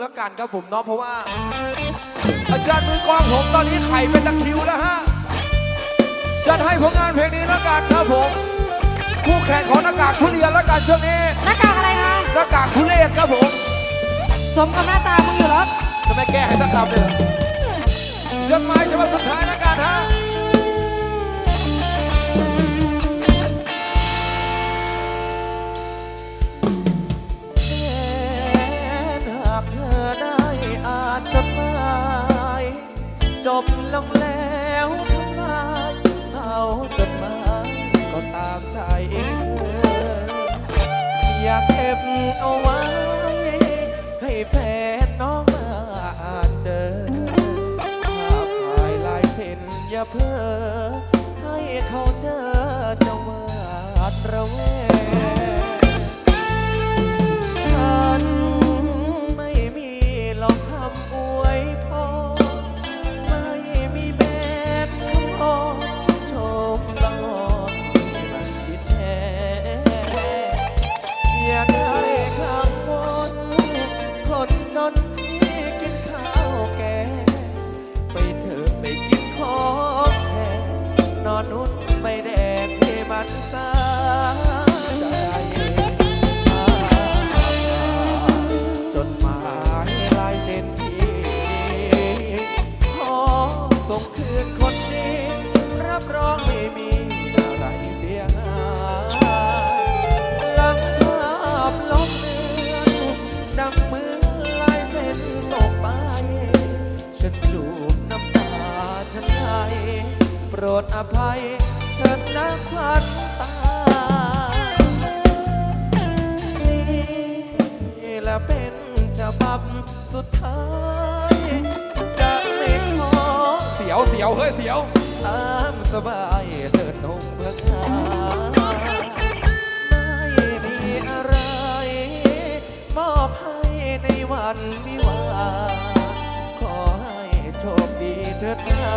แล้วกันครับผมเนาะเพราะว่า อาจารย์มือกลองผมตอนนี้ไข่เป็นตะคริวแล้วฮะจัดให้ผลงานเพลงนี้แล้วกันครับผมคู่แข่งของหน้ากากทุเรียนแล้วกันช่วงนี้หน้ากากอะไรคะหน้ากากทุเรศครับผมสมกับหน้าตามึงอยู่แล้วจะไม่แก้ให้สักคำเลยจดหมายฉบับสุดท้ายแล้วกันฮะ วทำไมเอาจดหมายก็ตามใจเธออยากเก็บเอาไว้ ให้แฟนน้องมาอ่านเจอภาพถ่ายลายเซ็นอย่าเพ้อให้เขาเจอจะวาดระแวง รดอภัยเถิดนะควันตา นี่แหละเป็นฉบับสุดท้าย จะไม่ขอเสียวเสียวเฮ้ยเสียว ตามสบายเถิดนงพระคาไม่มีอะไร มอบให้ในวันวิวาขอให้โชคดีเถิดนา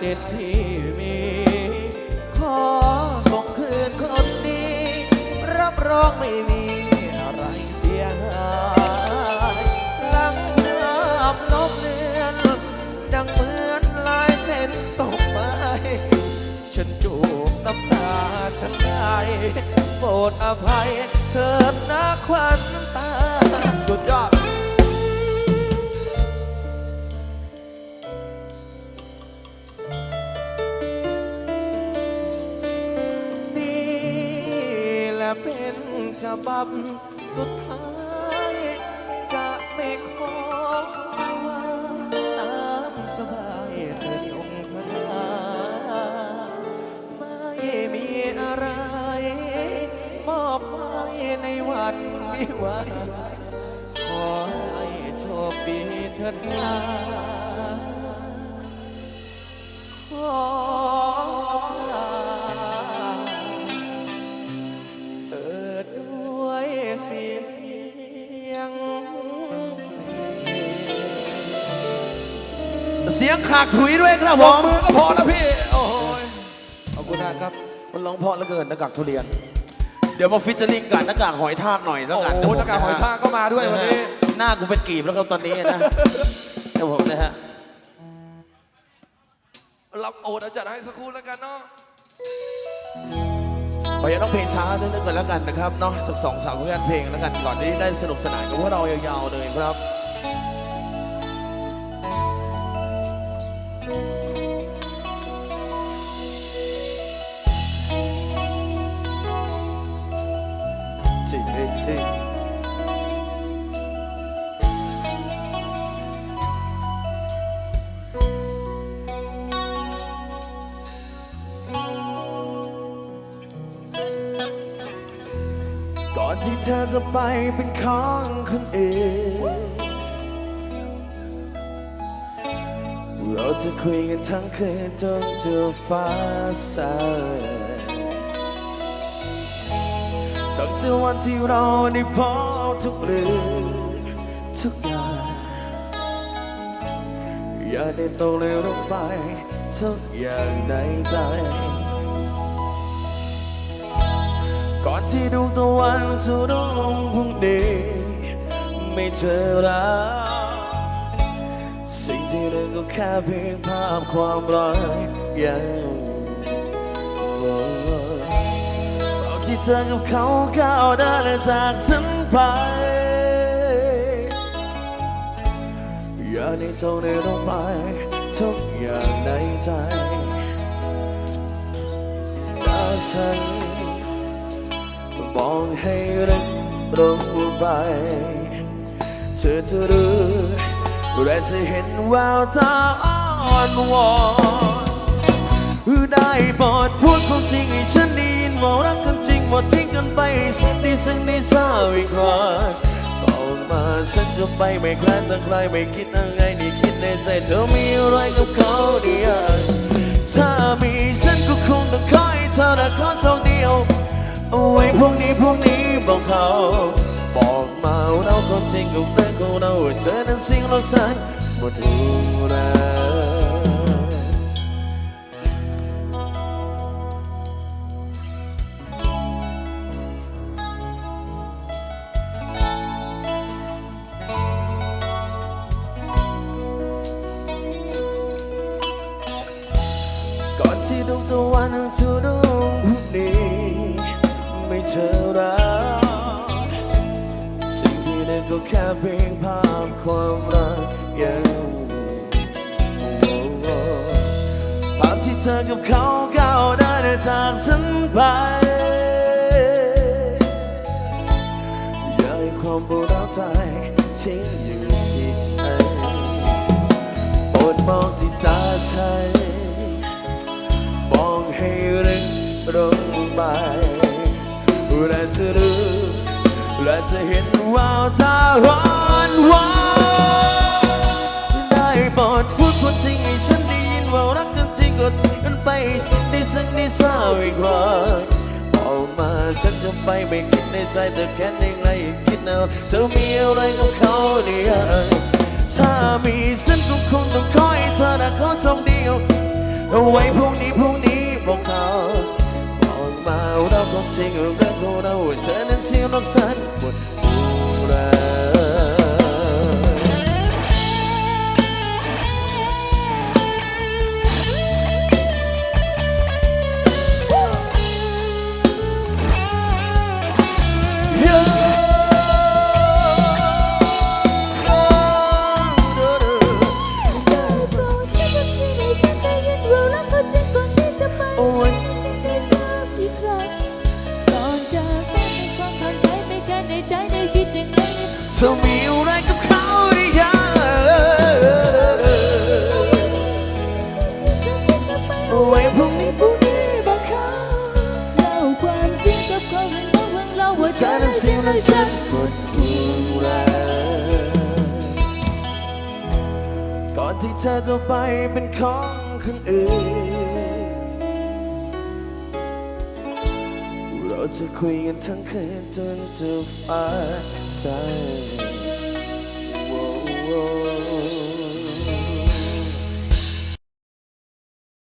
ลายเซ็นที่มี ขอส่งคืนคนดีรับรองไม่มีอะไรเสียหายหลังภาพลบเลือนดังเหมือนลายเซ็นตกไป ฉันจูบน้ำตาฉันได้โปรดอภัยเถิดนะควันตา เป็นฉบับสุดท้าย จะไม่ขอว่าตามสบายเธอยงพนาไม่มีอะไร มอบไว้ในวันวิวาขอให้โชคดีเถิดนาขอ เสียงขากถุยด้วยครับบผอกมมือก็พอแล้วพี่ โอ้ยขอบคุณนะครับ มันร้องเพราะเหลือเกินหน้ากากทุเรียน เดี๋ยวมาฟิชเจอริงกันหน้ากากหอยทากหน่อยแล้วโอ้กันโหหน้ากากหอยทากก็มาด้วยวันนี้ หน้ากูเป็นกีบแล้วครับตอนนี้นะเดี๋ยวผมนะฮะ รับโอดอาจารย์ให้สักครู่แล้วกันเนาะ ขออย่าต้องเพลงช้านิดนึงกันแล้วกันนะครับเนาะสักสองสามผลงานเพลงแล้วกันก่อนที่ได้สนุกสนานกับพวกเรายาวๆเลยครับ ก่อนที่เธอจะไปเป็นของคนอื่น เราจะคุยกันทั้งคืนจนเจอฟ้าสายตั้งแต่วันที่เราได้พบทุกเรื่องทุกอย่างอย่าได้ตกเลยลงไปทุกอย่างในใจ ก่อนที่ดวงตะวันจะรุ่งพรุ่งนี้ไม่เจอราสิ่งที่เหลือ ก็แค่เพียงภาพความรักยังเราที่เธอกับเขาก้าวเดินจากฉันไป อย่าได้ต้องได้ลงไปทุกอย่างในใจถ้าฉันมองให้ลึกลงไป เธอจะรู้ และจะเห็นแววตาอ่อนวอนได้โปรดพูดความจริงให้ฉันได้ยินว่ารักกันจริงหมดทิ้งกันไปสักทีสักนิดสักอีกครั้งบอมาฉันจะไปไม่แคลนแต่ใครไม่คิดอะไรนี่คิดในใจเธอมีอะไรกับเขาเดียวถ้ามีฉันก็คงต้องคอยเธอแต่ขอสองเดียวเอาไว้พรุ่งนี้พรุ่งนี้บอกเขา บอกมาเราความจริงกับเรื่องของเราเธอนั้นสิ่งเราฉันหมดรู้นะก่อนที่ดวงตะวันจ เพียงภาพความรักยังภาพที่เธอกับเขาก้าวได้จากฉันไปอย่าให้ความปวดร้าวใจทิ้งอยู่ที่ใจโปรดมองที่ตาฉันมองให้ลึกลงไปและจะรู้ และจะเห็นว่าตาร้อนวานได้โปรดพูดความจริงให้ฉันได้ยินว่ารักกันจริงก็ทิ้งกันไปได้สักนิดสักอีกครั้งบอกมาฉันจะไปไม่คิดในใจแต่แค่ในไรคิดเอาเธอมีอะไรกับเขาเนี่ยถ้ามีฉันก็คงต้องคอยเธอนะขอชมเดียวเอาไว้พรุ่งนี้พรุ่งนี้บอกเขา บอกมาเราความจริ จะไปเป็นของคนอื่น เราจะคุยกันทั้งคืนจนจะฟ้าสาย